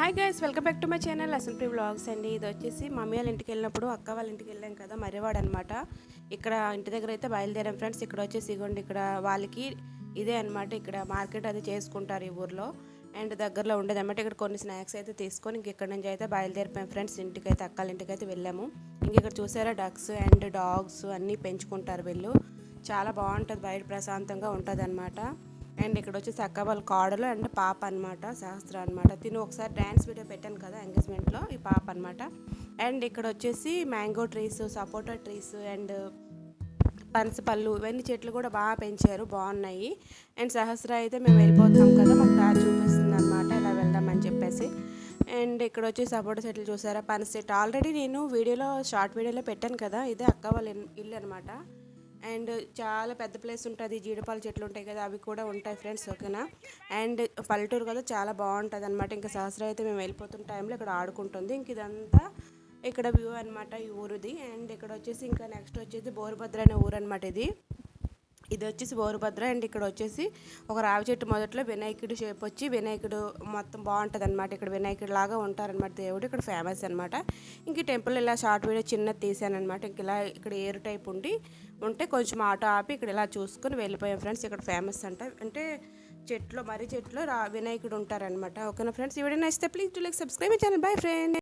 Hi guys welcome back to my channel అసంప్రీ blogs అండి. ఇది వచ్చేసి మమ్మీ వాళ్ళ ఇంటికి వెళ్ళినప్పుడు అక్క వాళ్ళ ఇంటికి వెళ్ళాం కదా మర్రివాడు అనమాట ఇక్కడ ఇంటి దగ్గర అయితే బయలుదేరాం ఫ్రెండ్స్. ఇక్కడ వచ్చేసి ఇగోండి ఇక్కడ వాళ్ళకి ఇదే అనమాట ఇక్కడ మార్కెట్ అది చేసుకుంటారు ఈ ఊర్లో. అండ్ దగ్గరలో ఉండేది అనమాట ఇక్కడ కొన్ని స్నాక్స్ అయితే తీసుకొని ఇంక ఇక్కడ నుంచి అయితే బయలుదేరిపోయాం ఫ్రెండ్స్. ఇంటికి అయితే అక్కల ఇంటికి అయితే వెళ్ళాము. ఇంక ఇక్కడ చూసారా డగ్స్ అండ్ డాగ్స్ అన్నీ పెంచుకుంటారు వీళ్ళు. చాలా బాగుంటుంది బయట ప్రశాంతంగా ఉంటుంది అనమాట అండ్ ఇక్కడ వచ్చేసి అక్క వాళ్ళ కాడలు అండ్ పాప అనమాట సహస్ర అనమాట తిను ఒకసారి డ్యాన్స్ వీడియో పెట్టాను కదా ఎంగేజ్మెంట్లో ఈ పాప అనమాట అండ్ ఇక్కడ వచ్చేసి mango trees sapota trees and పనస పళ్ళు ఇవన్నీ చెట్లు కూడా బాగా పెంచారు బాగున్నాయి. అండ్ సహస్ర అయితే మేము వెళ్ళిపోతాం కదా మాకు దారి చూపిస్తుంది అనమాట ఇలా వెళ్దామని చెప్పేసి. అండ్ ఇక్కడ వచ్చి సపోటా చెట్లు చూసారా? పనస చెట్టు. ఆల్రెడీ నేను వీడియోలో షార్ట్ వీడియోలో పెట్టాను కదా ఇదే అక్క వాళ్ళ ఇల్లు అనమాట అండ్ చాలా పెద్ద ప్లేస్ ఉంటుంది జీడిపాల చెట్లు ఉంటాయి కదా అవి కూడా ఉంటాయి ఫ్రెండ్స్ ఓకేనా? అండ్ పల్లెటూరు కదా చాలా బాగుంటుంది అనమాట ఇంకా సహస్ర అయితే మేము వెళ్ళిపోతున్న టైంలో ఇక్కడ ఆడుకుంటుంది. ఇంక ఇదంతా ఇక్కడ వ్యూ అనమాట ఈ ఊరుది. అండ్ ఇక్కడ వచ్చేసి ఇంకా నెక్స్ట్ వచ్చేసి బోరుభద్ర అనే ఊరు అనమాట ఇది. ఇది వచ్చేసి బోరుభద్ర అండ్ ఇక్కడ వచ్చేసి ఒక రావి చెట్టు మొదట్లో వినాయకుడు షేప్ వచ్చి వినాయకుడు మొత్తం బాగుంటుంది అనమాట ఇక్కడ వినాయకుడు లాగా ఉంటారనమాట దేవుడు. ఇక్కడ ఫేమస్ అనమాట ఇంక ఈ టెంపుల్ ఇలా షార్ట్ వీడియో చిన్నది తీసానమాట ఇంక ఇలా ఇక్కడ ఏరు టైప్ ఉండి ఉంటే కొంచెం ఆటో ఆపి ఇక్కడ ఇలా చూసుకొని వెళ్ళిపోయాం ఫ్రెండ్స్. ఇక్కడ ఫేమస్ అంట. అంటే చెట్లు మర్రి చెట్లు రా వినాయకుడు ఉంటారనమాట ఓకేనా ఫ్రెండ్స్? ఈ వీడియో నచ్చితే please to like subscribe channel. Bye friend.